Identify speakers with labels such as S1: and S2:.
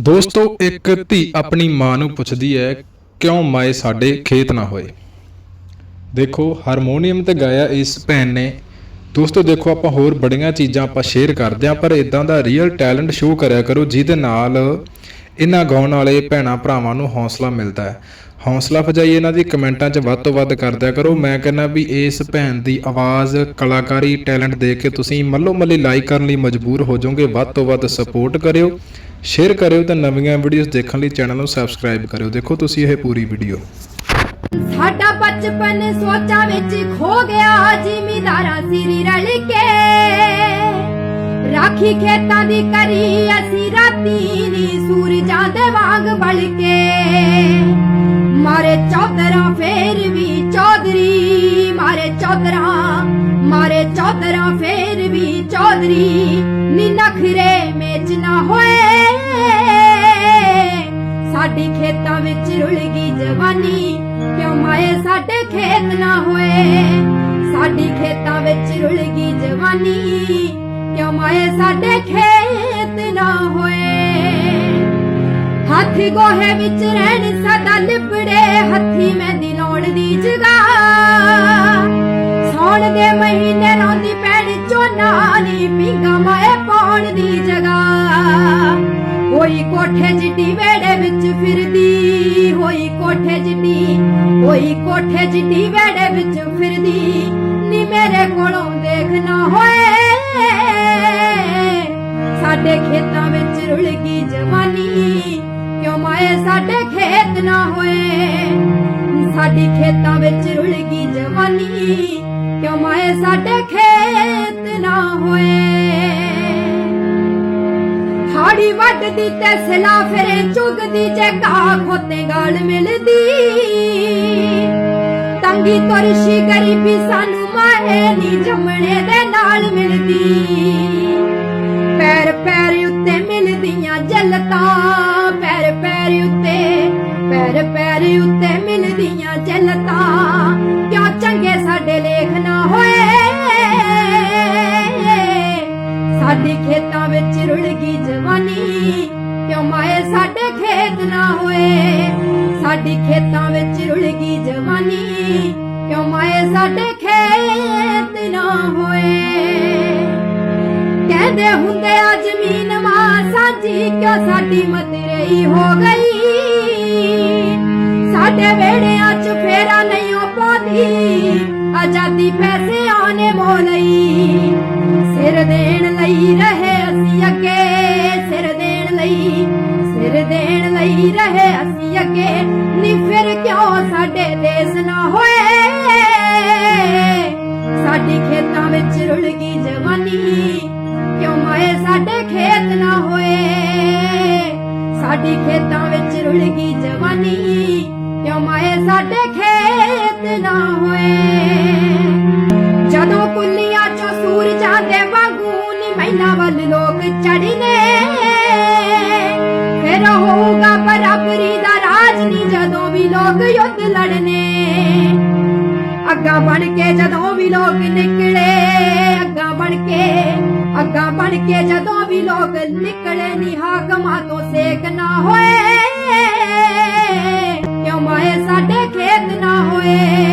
S1: ਦੋਸਤੋ, ਇੱਕ ਧੀ ਆਪਣੀ ਮਾਂ ਨੂੰ ਪੁੱਛਦੀ ਹੈ, ਕਿਉਂ ਮਾਏ ਸਾਡੇ ਖੇਤ ਨਾ ਹੋਏ? ਦੇਖੋ, ਹਾਰਮੋਨੀਅਮ ਤੇ ਗਾਇਆ ਇਸ ਭੈਣ ਨੇ। ਦੋਸਤੋ, ਦੇਖੋ, ਆਪਾਂ ਹੋਰ ਬੜੀਆਂ ਚੀਜ਼ਾਂ ਆਪਾਂ ਸ਼ੇਅਰ ਕਰਦੇ ਆਂ ਪਰ ਇਦਾਂ ਦਾ ਰੀਅਲ ਟੈਲੈਂਟ ਸ਼ੋਅ ਕਰਿਆ ਕਰੋ, ਜਿਹਦੇ ਨਾਲ ਇਹਨਾਂ ਗਾਉਣ ਵਾਲੇ ਭੈਣਾਂ ਭਰਾਵਾਂ ਨੂੰ ਹੌਸਲਾ ਮਿਲਦਾ ਹੈ। ਹੌਸਲਾ ਫਜਾਈ ਇਹਨਾਂ ਦੀ ਕਮੈਂਟਾਂ 'ਚ ਵੱਧ ਤੋਂ ਵੱਧ ਕਰਦਿਆ ਕਰੋ। ਮੈਂ ਕਹਿੰਦਾ ਵੀ ਇਸ ਭੈਣ ਦੀ ਆਵਾਜ਼, ਕਲਾਕਾਰੀ ਟੈਲੈਂਟ ਦੇਖ ਕੇ ਤੁਸੀਂ ਮੱਲੋ ਮੱਲੀ ਲਾਈਕ ਕਰਨ ਲਈ ਮਜਬੂਰ ਹੋ ਜਾਓਗੇ। ਵੱਧ ਤੋਂ ਵੱਧ ਸਪੋਰਟ ਕਰਿਓ। ਸ਼ੇਅਰ ਕਰਿਓ ਤੇ ਨਵੀਆਂ ਵੀਡੀਓਜ਼ ਦੇਖਣ ਲਈ ਚੈਨਲ ਨੂੰ ਸਬਸਕ੍ਰਾਈਬ ਕਰਿਓ। ਦੇਖੋ ਤੁਸੀਂ ਇਹ ਪੂਰੀ ਵੀਡੀਓ
S2: ਸਾਡਾ ਬਚਪਨ ਸੋਚਾਂ ਵਿੱਚ ਖੋ ਗਿਆ ਜ਼ਿਮੀਦਾਰਾਂ ਸਿਰੀ ਰਲ ਕੇ। ਰਾਖੀ ਖੇਤਾਂ ਦੀ ਕਰੀ ਅਸੀਂ ਰਾਤੀ ਨੀ ਸੂਰਜਾਂ ਦੇ ਵਾਂਗ ਬਲ ਕੇ। ਮਾਰੇ ਚੌਧਰਾਂ ਫੇਰ ਵੀ ਚੌਧਰੀ, ਮਾਰੇ ਚੌਧਰਾਂ ਮਾਰੇ ਚੌਧਰਾਂ ਫੇਰ ਵੀ ਚੌਧਰੀ। ਰੁਲ ਗਈ ਜਵਾਨੀ, ਕਿਉਂ ਮਾਏ ਸਾਡੇ ਖੇਤ ਨਾ ਹੋਏ? ਸਾਡੀ ਖੇਤਾਂ ਵਿੱਚ ਰੁਲ ਗਈ ਜਵਾਨੀ, ਕਿਉਂ ਮਾਏ ਸਾਡੇ ਖੇਤ ਨਾ ਹੋਏ? ਹੱਥ ਗੋਹੇ ਵਿੱਚ ਰਹਿਣ ਸਦਾ ਲਿਪੜੇ ਹੱਥੀ ਮਹਿੰਦੀ ਲਾਉਣ ਦੀ ਜਗਾ ਸੌਣ ਦੇ ਮਹੀਨੇ ਰੋਂਦੀ ਪੈਣ, ਝੋਨਾ ਨੀ ਪਿੰਗਾ ਮਾਏ ਪਾਉਣ ਦੀ ਜਗਾ ਕੋਈ ਕੋਠੇ ਜਿੱਡੀ ਵੇੜੇ ਵਿੱਚ ਫਿਰਦੀ ਕੋਠੇ ਜਿੱਡੀ ਵੇੜੇ ਵਿੱਚ ਫਿਰਦੀ। ਨੀ ਮੇਰੇ ਕੋਲੋਂ ਦੇਖਣਾ ਹੋਏ। ਸਾਡੇ ਖੇਤਾਂ ਵਿੱਚ ਰੁਲ ਗਈ ਜਵਾਨੀ। ਕਿਉਂ ਮਾਏ ਸਾਡੇ ਖੇਤ ਨਾ ਹੋਏ? ਸਾਡੀ ਖੇਤਾਂ ਵਿੱਚ ਰੁਲ ਗਈ ਜਵਾਨੀ। ਕਿਉਂ ਮਾਏ ਸਾਡੇ ਖੇਤ ਨਾ ਹੋਏ? ਹਾੜੀ ਵੱਢਦੀ ਤੇ ਸਿਲਾ ਫਿਰੇ ਚੁਗਦੀ ਜੇ ਘਾਹ ਖੋਤੇ ਗਾਲ ਮਿਲਦੀ। ਤੰਗੀ ਤੁਰਸ਼ੀ ਗਰੀਬੀ ਸਾਨੂੰ ਮਾਏ ਨੀ ਜੰਮਣੇ ਦੇ ਨਾਲ ਮਿਲਦੀ। ਪੈਰ ਪੈਰ ਉੱਤੇ ਮਿਲਦੀਆਂ ਜਲਤਾਂ, ਪੈਰ ਪੈਰ ਉੱਤੇ, ਪੈਰ ਪੈਰ ਉੱਤੇ ਮਿਲਦੀਆਂ ਜਲਤਾਂ। ਕਿਉਂ ਚੰਗੇ ਸਾਡੇ ਲੇਖ ਨਾ ਹੋਏ? ਸਾਡੀ ਖੇਤਾਂ ਵਿੱਚ ਰੁਲ ਗਈ ਜਵਾਨੀ, ਕਿਉਂ ਮਾਏ ਸਾਡੇ ਖੇਤ ਨਾ ਹੋਏ? ਸਾਡੀ ਖੇਤਾਂ ਸਾਡੇ ਖੇਤ ਨਾ ਹੋਏ। ਕਹਿੰਦੇ ਹੁੰਦੇ ਆ, ਜ਼ਮੀਨ ਮਾਂ ਸਾਂਝੀ ਕਿਉਂ ਸਾਡੀ ਮਤਰੇਈ ਹੋ ਗਈ? ਸਾਡੇ ਵੇੜਿਆਂ 'ਚ ਫੇਰਾ ਨਹੀਂ ਉਹ ਪਾਉਂਦੀ, ਆਜ਼ਾਦੀ ਪੈਸੇ ਆਨੇ ਮੋਲਈ ਸਿਰ ਦੇਣ ਲਈ ਰਹੇ ਸਾਡੀ ਖੇਤਾਂ ਵਿੱਚ ਰੁਲ ਗਈ ਜਵਾਨੀ। ਕਿਉਂ ਮਾਏ ਸਾਡੇ ਖੇਤ ਨਾ ਹੋਏ? ਜਦੋਂ ਕੁੱਲੀਆਂ ਚੋਂ ਸੂਰਜਾਂ ਦੇ ਵਾਂਗੂ ਨੀ ਮਹੀਨਾ ਵੱਲ ਲੋਕ ਚੜਨੇ ਫਿਰ ਹੋਊਗਾ ਬਰਾਬਰੀ ਦਾ ਰਾਜ ਨੀ ਜਦੋਂ ਵੀ ਲੋਕ ਯੁੱਧ ਲੜਨੇ। ਅੱਗਾ ਬਣ ਕੇ ਜਦੋਂ ਵੀ ਲੋਕ ਨਿਕਲੇ, ਅੱਗਾ ਬਣ ਕੇ ਅੱਗਾ ਬਣ ਕੇ ਜਦੋਂ ਵੀ ਲੋਕ ਨਿਕਲੇ ਨੀ ਹਾਕਮਾਂ ਤੋਂ ਸੇਕ ਨਾ ਹੋਏ, ਕਿਉਂ ਮਾਏ ਸਾਡੇ ਖੇਤ ਨਾ ਹੋਏ?